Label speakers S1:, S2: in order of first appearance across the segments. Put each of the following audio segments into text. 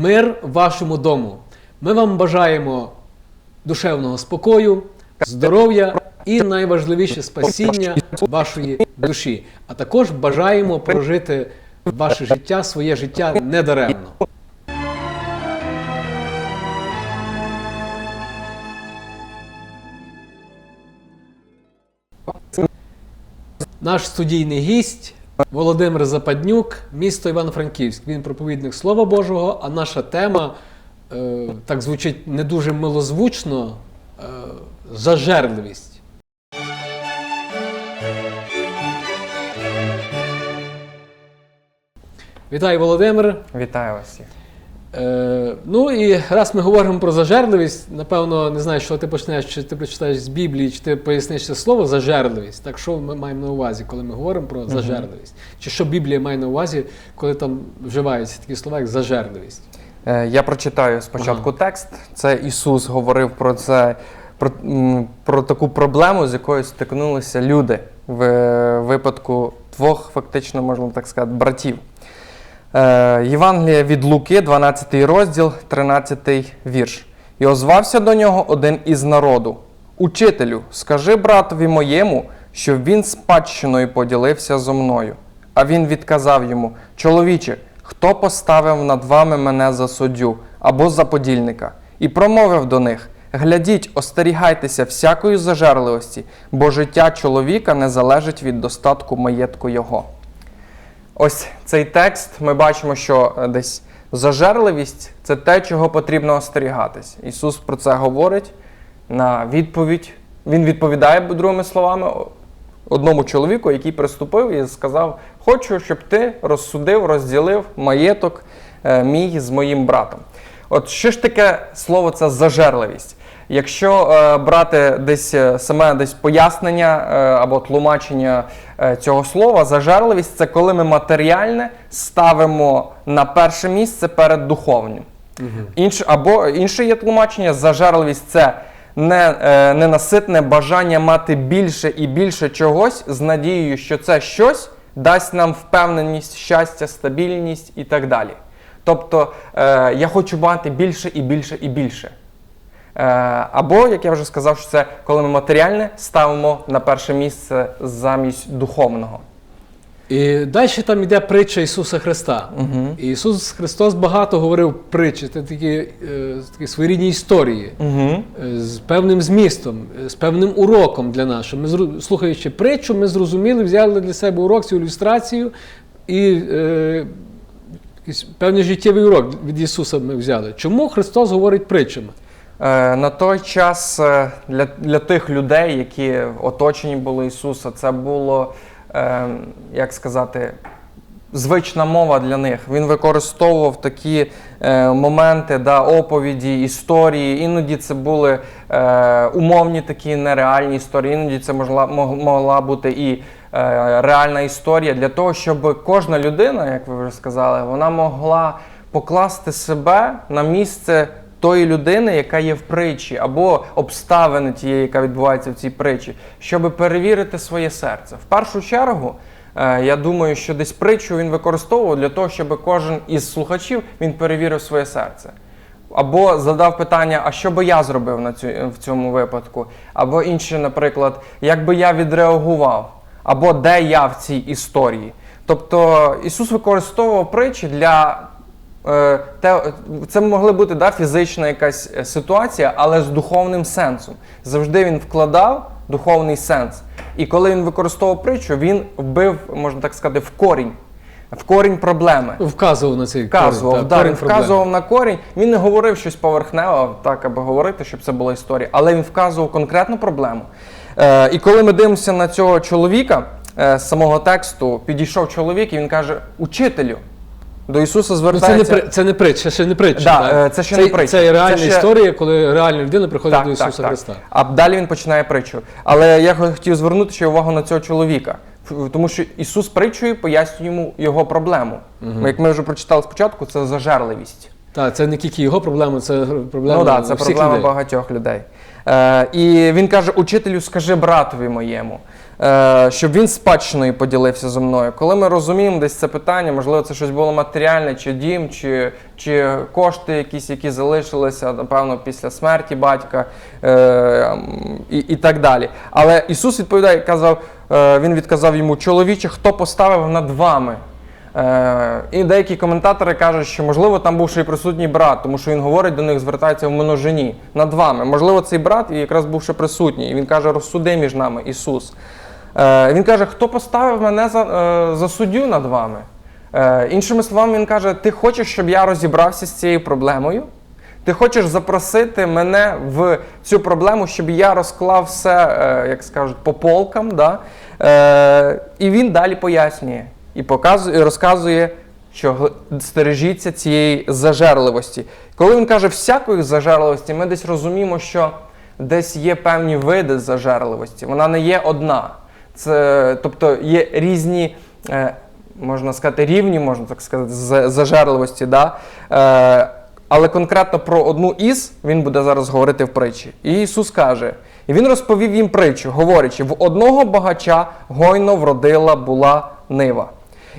S1: мир вашому дому. Ми вам бажаємо душевного спокою, здоров'я і найважливіше спасіння вашої душі. А також бажаємо прожити ваше життя, своє життя недаремно. Наш студійний гість Володимир Западнюк, місто Івано-Франківськ. Він проповідник Слова Божого, а наша тема е, так звучить не дуже милозвучно е, зажерливість. Вітаю, Володимир.
S2: Вітаю вас всіх.
S1: Е, ну і раз ми говоримо про зажерливість, напевно, не знаю, що ти почнеш, чи ти прочитаєш з Біблії, чи ти поясниш це слово зажерливість. Так що ми маємо на увазі, коли ми говоримо про зажерливість? Чи що Біблія має на увазі, коли там вживаються такі слова, як зажерливість?
S2: Е, Я прочитаю спочатку текст. Це Ісус говорив про це, про, про таку проблему, з якою стикнулися люди в е, випадку двох, фактично, можна так сказати, братів. Е, Євангелія від Луки, 12 розділ, 13 вірш. І озвався до нього один із народу. Учителю, скажи братові моєму, щоб він спадщиною поділився зо мною. А він відказав йому: Чоловіче, хто поставив над вами мене за суддю або за подільника? І промовив до них: Глядіть, остерігайтеся всякої зажерливості, бо життя чоловіка не залежить від достатку маєтку його. Ось цей текст ми бачимо, що е, десь зажерливість це те, чого потрібно остерігатись. Ісус про це говорить на відповідь. Він відповідає другими словами одному чоловіку, який приступив і сказав: Хочу, щоб ти розсудив, розділив маєток е, мій з моїм братом. От що ж таке слово це зажерливість? Якщо е, брати десь е, саме десь пояснення е, або тлумачення цього слова, зажерливість це коли ми матеріальне ставимо на перше місце перед духовним. Інш, або інше є тлумачення, зажерливість це не, е, ненаситне бажання мати більше і більше чогось з надією, що це щось дасть нам впевненість, щастя, стабільність і так далі. Тобто е, я хочу мати більше і більше і більше. Е, або, як я вже сказав, що це коли ми матеріальне ставимо на перше місце замість духовного.
S1: І далі там йде притча Ісуса Христа. І Ісус Христос багато говорив притчі, це такі, е, такі своєрідні історії
S2: Угу.
S1: з певним змістом, з певним уроком для нас. Ми, слухаючи притчу, ми зрозуміли, взяли для себе урок, цю ілюстрацію і е, якийсь певний життєвий урок від Ісуса ми взяли. Чому Христос говорить притчами?
S2: Е, На той час е, для, для тих людей, які оточені були Ісуса, це було, е, як сказати, звична мова для них. Він використовував такі моменти, да, оповіді, історії. Іноді це були умовні такі нереальні історії, іноді це могла, могла бути і реальна історія для того, щоб кожна людина, як ви вже сказали, вона могла покласти себе на місце тої людини, яка є в притчі, або обставини тієї, яка відбувається в цій притчі, щоб перевірити своє серце. В першу чергу, е, я думаю, що десь притчу він використовував для того, щоб кожен із слухачів він перевірив своє серце. Або задав питання, а що би я зробив на цю, в цьому випадку? Або інше, наприклад, як би я відреагував, або де я в цій історії. Тобто Ісус використовував притчі для Е, те, це могли бути да, фізична якась е, ситуація, але з духовним сенсом. Завжди він вкладав духовний сенс. І коли він використовував притчу, він вбив, можна так сказати, в корінь, в корінь проблеми.
S1: Вказував на цей
S2: Вказував,
S1: корінь,
S2: да,
S1: корінь
S2: він
S1: проблеми.
S2: вказував на корінь. Він не говорив щось поверхневе, так аби говорити, щоб це була історія, але він вказував конкретну проблему. Е, і коли ми дивимося на цього чоловіка е, з самого тексту, підійшов чоловік і він каже: Учителю. До Ісуса
S1: Ну, це,
S2: звертається.
S1: не, це не притча, ще не притча.
S2: Да,
S1: так?
S2: е, це ще не притча.
S1: Це реальна
S2: Це ще-
S1: історія, коли реальна людина приходить до Ісуса Христа.
S2: А далі він починає притчу. Але я хотів звернути ще увагу на цього чоловіка. Тому що Ісус притчою пояснює йому його проблему. Як ми вже прочитали спочатку, це зажерливість.
S1: Так, це не тільки його проблема, це проблема
S2: ну так, це
S1: всіх
S2: проблема
S1: людей.
S2: багатьох людей. Е, і він каже: Учителю, скажи братові моєму, щоб він спадщиною поділився зі мною. Коли ми розуміємо десь це питання, можливо, це щось було матеріальне, чи дім, чи, чи кошти якісь, які залишилися, напевно, після смерті батька е, і, і так далі. Але Ісус відповідає, казав, е, Він відказав йому, чоловіче, хто поставив над вами? Е, і деякі коментатори кажуть, що можливо там був ще й присутній брат, тому що він говорить до них, звертається в множині над вами. Можливо, цей брат і якраз був ще присутній. І він каже, розсуди між нами, Ісус. Е, він каже, хто поставив мене за, е, за суддю над вами? Е, іншими словами, він каже: Ти хочеш, щоб я розібрався з цією проблемою? Ти хочеш запросити мене в цю проблему, щоб я розклав все, як скажуть, по полкам. Да? І він далі пояснює і показує, розказує, що стережіться цієї зажерливості. Коли він каже всякої зажерливості, ми десь розуміємо, що десь є певні види зажерливості. Вона не є одна. Це, тобто є різні. Е, Можна сказати, рівні, можна так сказати, зажерливості. Да? Е, але конкретно про одну із він буде зараз говорити в притчі. І Ісус каже: і він розповів їм притчу, говорячи: в одного багача гойно вродила була нива.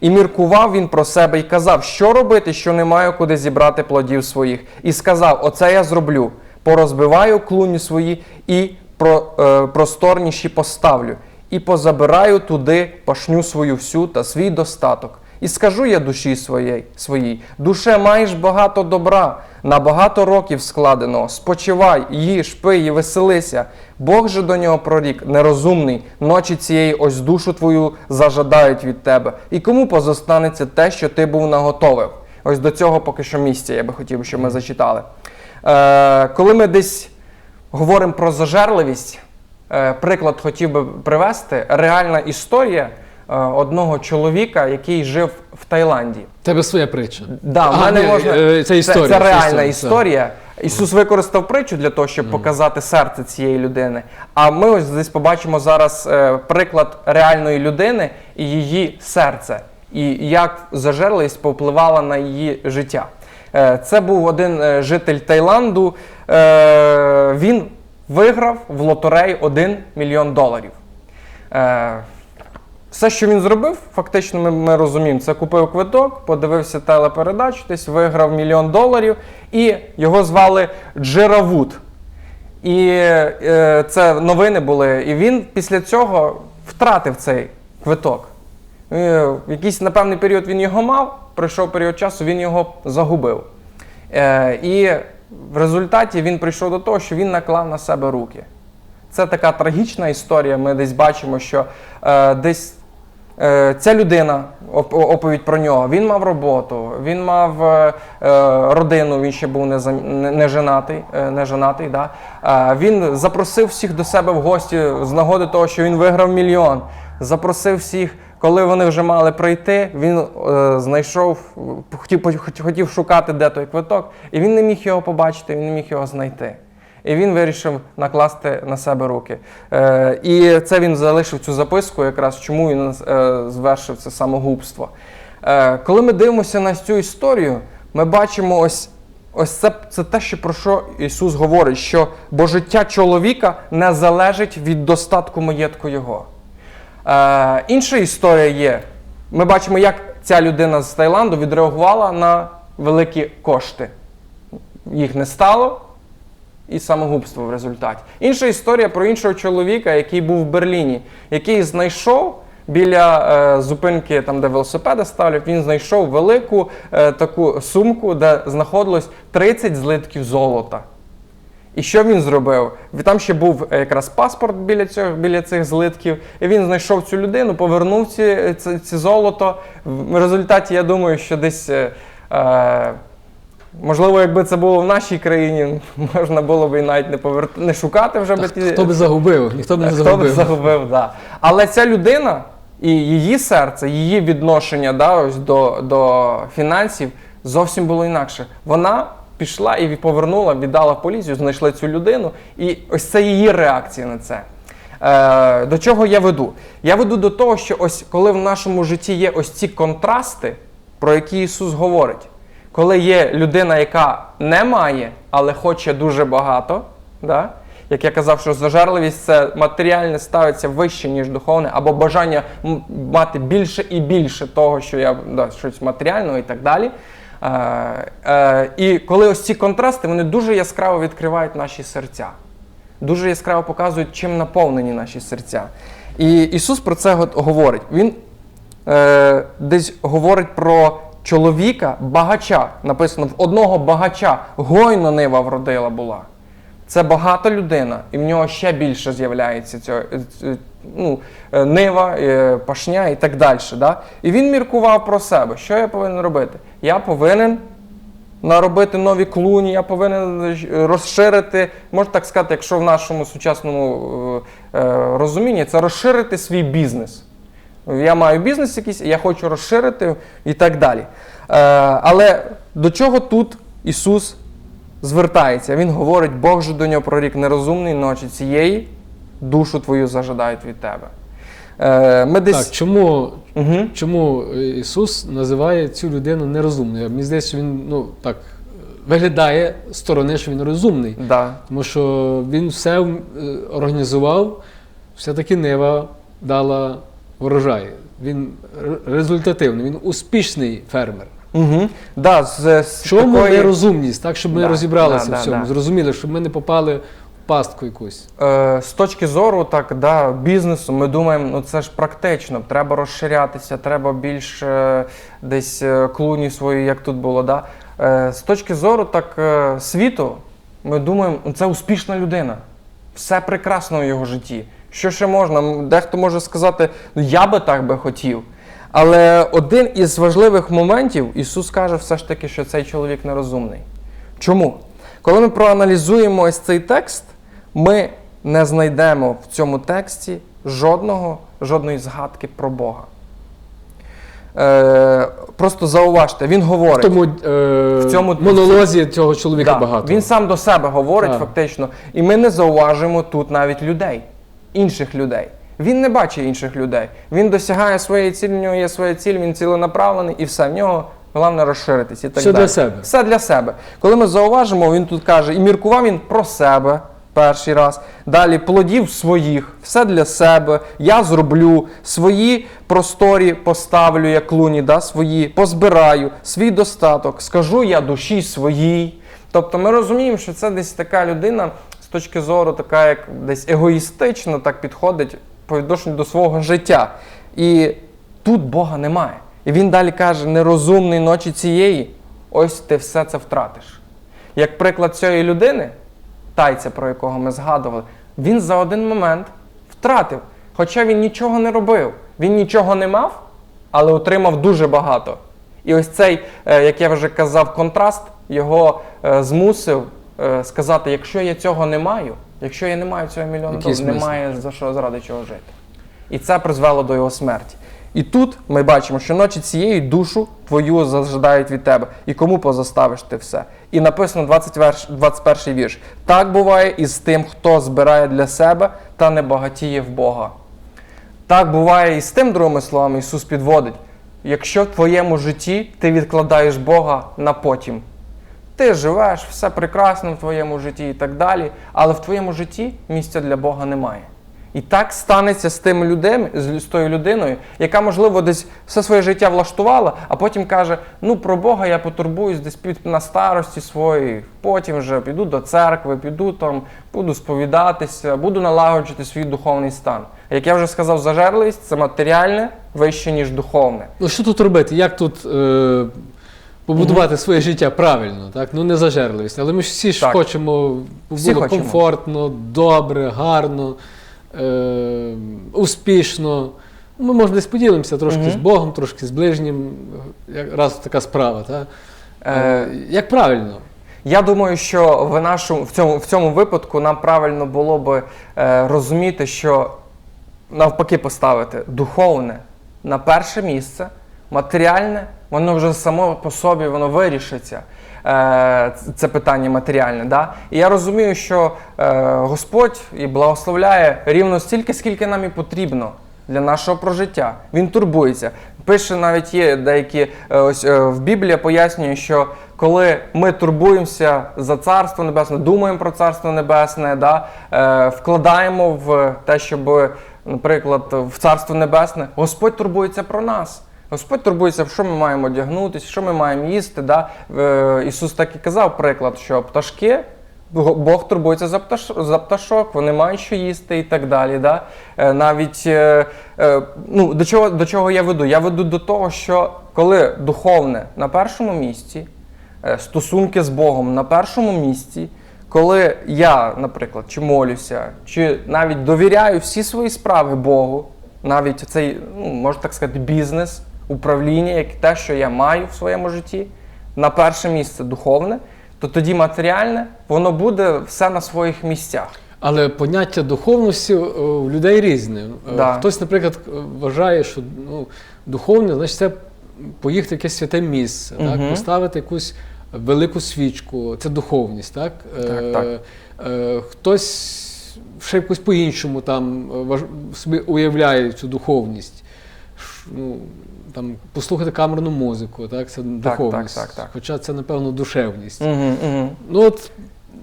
S2: І міркував він про себе і казав, що робити, що не маю куди зібрати плодів своїх. І сказав: Оце я зроблю. Порозбиваю клуні свої і про, е, просторніші поставлю, і позабираю туди пашню свою всю та свій достаток. І скажу я душі своєї, своїй, душе маєш багато добра, на багато років складеного. Спочивай, їж, пий і веселися. Бог же до нього прорік, нерозумний, ночі цієї ось душу твою зажадають від тебе. І кому позостанеться те, що ти був наготовив? Ось до цього поки що місця я би хотів, щоб ми зачитали. Е, коли ми десь говоримо про зажерливість, приклад хотів би привести. Реальна історія е, одного чоловіка, який жив в Таїланді.
S1: Тебе своя притча.
S2: Да, в
S1: А,
S2: мене можна...
S1: е, це історія,
S2: Це,
S1: це
S2: реальна
S1: історія,
S2: історія. Ісус використав притчу для того, щоб показати серце цієї людини. А ми ось десь побачимо зараз е, приклад реальної людини і її серце, і як зажерливість повпливала на її життя. Е, це був один е, житель Таїланду. Е, він виграв в лотереї 1 мільйон доларів. Е, все, що він зробив, фактично, ми, ми розуміємо, це купив квиток, подивився телепередачу, десь виграв мільйон доларів, і його звали Джера Вуд. І е, це новини були. І він після цього втратив цей квиток. Е, якийсь на певний період він його мав, пройшов період часу, він його загубив. Е, і в результаті він прийшов до того, що він наклав на себе руки. Це така трагічна історія. Ми десь бачимо, що е, десь е, ця людина, оповідь про нього, він мав роботу, він мав е, е, родину, він ще був не, не женатий. Е, не женатий да? е, він запросив всіх до себе в гості з нагоди того, що він виграв мільйон. Запросив всіх. Коли вони вже мали прийти, він е, знайшов, хотів- хотів шукати, де той квиток, і він не міг його побачити, він не міг його знайти. І він вирішив накласти на себе руки. Е, і це він залишив цю записку, якраз чому він е, звершив це самогубство. Е, коли ми дивимося на цю історію, ми бачимо ось. Ось це, це те, що про що Ісус говорить, що бо життя чоловіка не залежить від достатку маєтку Його. Е, інша історія є. Ми бачимо, як ця людина з Таїланду відреагувала на великі кошти. Їх не стало, і самогубство в результаті. Інша історія про іншого чоловіка, який був в Берліні, який знайшов біля е, зупинки, там, де велосипеди ставлять, він знайшов велику е, таку сумку, де знаходилось 30 злитків золота. І що він зробив? Там ще був е, якраз паспорт біля, цього, біля цих злитків, і він знайшов цю людину, повернув ці, ці, ці золото. В результаті, я думаю, що десь. Е, е, Можливо, якби це було в нашій країні, можна було б і навіть не повер... не шукати вже би ті.
S1: Хто би загубив? Ніхто б не
S2: Хто б
S1: загубив.
S2: загубив, да. Але ця людина і її серце, її відношення да, ось до, до фінансів зовсім було інакше. Вона пішла і повернула, віддала поліцію, знайшли цю людину, і ось це її реакція на це. Е, до чого я веду? Я веду до того, що ось коли в нашому житті є ось ці контрасти, про які Ісус говорить, коли є людина, яка не має, але хоче дуже багато, да? як я казав, що зажерливість це матеріальне ставиться вище, ніж духовне, або бажання мати більше і більше того, що я да, щось матеріального і так далі. Е, е, і коли ось ці контрасти, вони дуже яскраво відкривають наші серця дуже яскраво показують, чим наповнені наші серця. І Ісус про це говорить. Він е, десь говорить про чоловіка, багача. Написано, в одного багача гойно нива вродила була. Це багата людина, і в нього ще більше з'являється цього, е, ну, нива, пашня і так далі. Да? І він міркував про себе, що я повинен робити. Я повинен наробити нові клуні, я повинен е, розширити, можна так сказати, якщо в нашому сучасному е, е, розумінні, це розширити свій бізнес. Я маю бізнес якийсь, я хочу розширити і так далі. Е, але до чого тут Ісус звертається? Він говорить, Бог же до нього прорік нерозумний ночі цієї, душу твою зажадають від тебе. Е, ми десь...
S1: Так, чому,
S2: Угу.
S1: чому Ісус називає цю людину нерозумною? Мені здається, що він ну, так, виглядає з сторони, що він розумний.
S2: Да.
S1: Тому що він все е, організував, все-таки Нива дала врожай. Він результативний, він успішний фермер.
S2: Угу. Да, з, з
S1: Чому
S2: такої-
S1: нерозумність? Так, щоб ми
S2: Да,
S1: розібралися
S2: да,
S1: в цьому,
S2: да, да.
S1: зрозуміли, щоб ми не попали пастку якусь.
S2: Е, з точки зору так, да, бізнесу, ми думаємо, ну це ж практично, треба розширятися, треба більше десь е, клуні свої, як тут було. Да? Е, з точки зору так, е, світу, ми думаємо, ну, це успішна людина. Все прекрасно в його житті. Що ще можна? Дехто може сказати, ну я би так би хотів. Але один із важливих моментів Ісус каже все ж таки, що цей чоловік нерозумний. Чому? Коли ми проаналізуємо ось цей текст, ми не знайдемо в цьому тексті жодного, жодної згадки про Бога. Е, просто зауважте, він говорить.
S1: Тому е,
S2: В цьому-
S1: монолозі цього чоловіка
S2: Да,
S1: багато.
S2: Він сам до себе говорить
S1: Так.
S2: фактично, і ми не зауважуємо тут навіть людей, інших людей. Він не бачить інших людей. Він досягає своєї цілі, в нього є своя ціль, він ціленаправлений і все. В нього головне розширитись. І так
S1: Все
S2: далі.
S1: для себе.
S2: Все для себе. Коли ми зауважимо, він тут каже, і міркував він про себе перший раз. Далі плодів своїх, все для себе. Я зроблю свої просторі, поставлю як клуні, да, свої, позбираю, свій достаток, скажу я душі своїй. Тобто ми розуміємо, що це десь така людина з точки зору, така як десь егоїстично так підходить по відношенню до свого життя. І тут Бога немає. І він далі каже: нерозумний ночі цієї, ось ти все це втратиш. Як приклад цієї людини, тайця, про якого ми згадували, він за один момент втратив. Хоча він нічого не робив, він нічого не мав, але отримав дуже багато. І ось цей, е, як я вже казав, контраст його е, змусив е, сказати: якщо я цього не маю, якщо я не маю цього мільйона доларів, немає за що заради чого жити. І це призвело до його смерті. І тут ми бачимо, що ночі цієї душу твою зажадають від тебе. І кому позаставиш ти все? І написано 20 верш, 21 вірш. Так буває і з тим, хто збирає для себе та не багатіє в Бога. Так буває і з тим, другими словами, Ісус підводить. Якщо в твоєму житті ти відкладаєш Бога на потім, ти живеш, все прекрасно в твоєму житті і так далі, але в твоєму житті місця для Бога немає. І так станеться з тим людем, з тою людиною, яка, можливо, десь все своє життя влаштувала, а потім каже: ну про Бога я потурбуюсь десь під на старості своїй, потім вже піду до церкви, піду там, буду сповідатися, буду налагоджувати свій духовний стан. Як я вже сказав, зажерливість це матеріальне вище, ніж духовне.
S1: Ну що тут робити? Як тут е, побудувати своє життя правильно? Так? Ну не зажерливість. Але ми ж всі ж хочемо,
S2: Всі
S1: було
S2: хочемо.
S1: комфортно, добре, гарно, е, успішно. Ми, може, десь поділимося трошки з Богом, трошки з ближнім, як раз така справа. Так?
S2: Е,
S1: Е, як правильно?
S2: Я думаю, що в нашому в цьому в цьому випадку нам правильно було би е, розуміти, що навпаки поставити духовне на перше місце, матеріальне, воно вже само по собі воно вирішиться. Е, це питання матеріальне. Да? І я розумію, що е, Господь і благословляє рівно стільки, скільки нам і потрібно для нашого прожиття. Він турбується. Пише навіть є деякі е, ось в Біблії пояснює, що коли ми турбуємося за царство небесне, думаємо про царство небесне, да, вкладаємо в те, щоб, наприклад, в царство небесне, Господь турбується про нас. Господь турбується, що ми маємо одягнутися, що ми маємо їсти. Да? Е, Ісус так і казав приклад, що пташки. Бог турбується за, пташ, за пташок, вони мають що їсти і так далі. Да? Е, навіть е, ну, до, чого, до чого я веду? Я веду до того, що коли духовне на першому місці, стосунки з Богом на першому місці, коли я, наприклад, чи молюся, чи навіть довіряю всі свої справи Богу, навіть цей, ну, можна так сказати, бізнес, управління, як те, що я маю в своєму житті, на перше місце духовне, то тоді матеріальне, воно буде все на своїх місцях.
S1: Але поняття духовності е, у людей різне. Е,
S2: Да.
S1: Хтось, наприклад, е, вважає, що ну, духовне, значить, це поїхати в якесь святе місце, так? Поставити якусь велику свічку. Це духовність, так?
S2: Так, так.
S1: Е, е, хтось ще якось по-іншому там е, собі уявляє цю духовність. Ну, там, послухати камерну музику, так? це духовність.
S2: так, так.
S1: Хоча це, напевно, душевність.
S2: Угу, угу.
S1: Ну, от,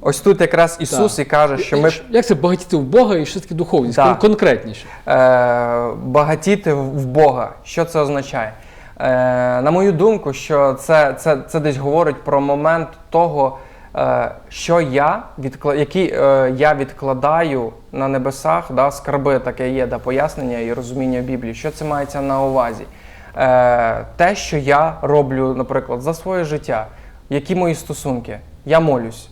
S2: Ось тут якраз Ісус
S1: Так.
S2: і каже, що ми
S1: Як це багатіти в Бога і що таке духовність? Кон- Конкретніше.
S2: е, багатіти в Бога. Що це означає? Е, на мою думку, що це, це, це десь говорить про момент того, що я відкла... які е, я відкладаю на небесах, да, скарби таке є, да, пояснення і розуміння Біблії. Що це мається на увазі? Е, те, що я роблю, наприклад, за своє життя, які мої стосунки? Я молюсь.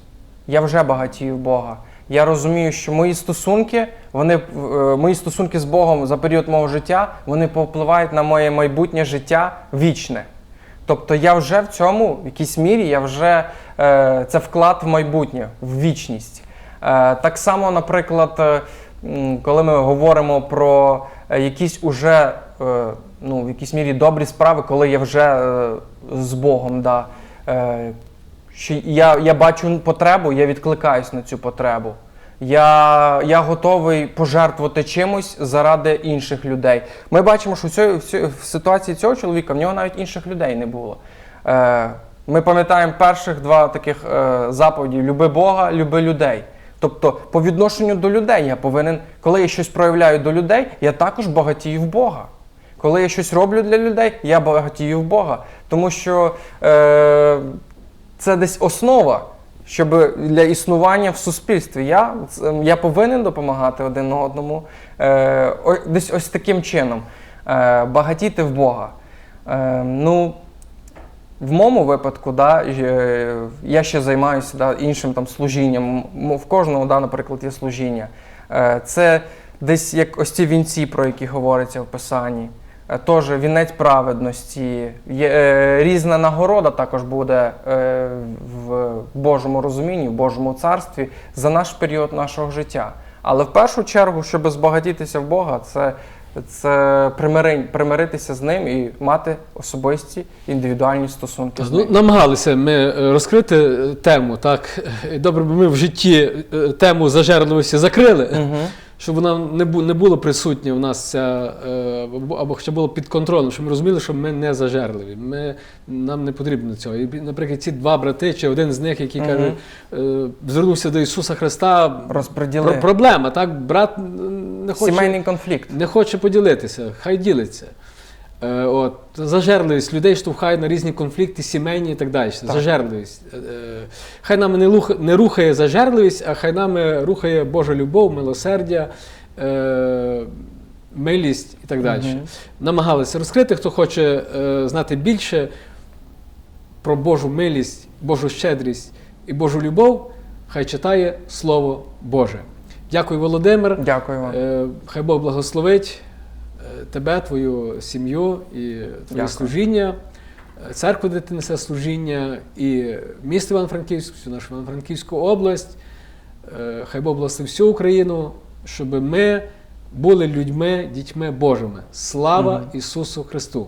S2: Я вже багатію Бога. Я розумію, що мої стосунки, вони, е, мої стосунки з Богом за період мого життя, вони повпливають на моє майбутнє життя вічне. Тобто я вже в цьому, в якійсь мірі, я вже е, це вклад в майбутнє, в вічність. Е, так само, наприклад, е, коли ми говоримо про е, якісь уже е, ну, в якійсь мірі добрі справи, коли я вже е, з Богом. Да, е, що я, я бачу потребу, я відкликаюсь на цю потребу. Я, я готовий пожертвувати чимось заради інших людей. Ми бачимо, що в, цьої- в, ситуації цього чоловіка в нього навіть інших людей не було. Е, ми пам'ятаємо перших два таких е, заповіді: люби Бога, люби людей. Тобто, по відношенню до людей я повинен, коли я щось проявляю до людей, я також багатію в Бога. Коли я щось роблю для людей, я багатію в Бога. Тому що е, це десь основа, щоб для існування в суспільстві. Я, я повинен допомагати один одному. Е, десь ось таким чином. Е, багатіти в Бога. Е, ну, в моєму випадку, да, е, я ще займаюся да, іншим там служінням. В кожного, да, наприклад, є служіння. Е, Це десь як ось ці вінці, про які говориться в Писанні. Е, Тож вінець праведності. Є, е, різна нагорода також буде е, в Божому розумінні, в Божому царстві за наш період нашого життя. Але в першу чергу, щоб збагатітися в Бога, це, це примирень- примиритися з ним і мати особисті індивідуальні стосунки з
S1: Ну, намагалися ми е, розкрити е, тему, так. Добре, бо ми в житті тему зажерливості закрили,
S2: Мгм.
S1: Щоб вона не, бу, не було присутня в нас ця, е, або, хоча було під контролем, щоб ми розуміли, що ми не зажерливі. Ми, нам не потрібно цього. І, наприклад, ці два брати, чи один з них, який
S2: угу.
S1: каже, е, звернувся до Ісуса Христа. Про, проблема, так? Брат не хоче.
S2: Сімейний конфлікт.
S1: не хоче поділитися, хай ділиться. Е, от, зажерливість людей штовхає на різні конфлікти, сімейні і так далі. Зажерливість. Е, е, хай нами не, лух, не рухає зажерливість, а хай нами рухає Божа любов, милосердя, е, милість і так далі.
S2: Мгм.
S1: Намагалися розкрити, хто хоче е, знати більше про Божу милість, Божу щедрість і Божу любов, хай читає Слово Боже. Дякую, Володимир.
S2: Дякую вам.
S1: Е, Хай Бог благословить тебе, твою сім'ю і твоє
S2: Дякую.
S1: служіння, церкву, де ти несе служіння, і місто Івано-Франківськ, всю нашу Івано-Франківську область. Е, Хай Бог благословить всю Україну, щоб ми були людьми, дітьми Божими. Слава
S2: Мгм.
S1: Ісусу Христу!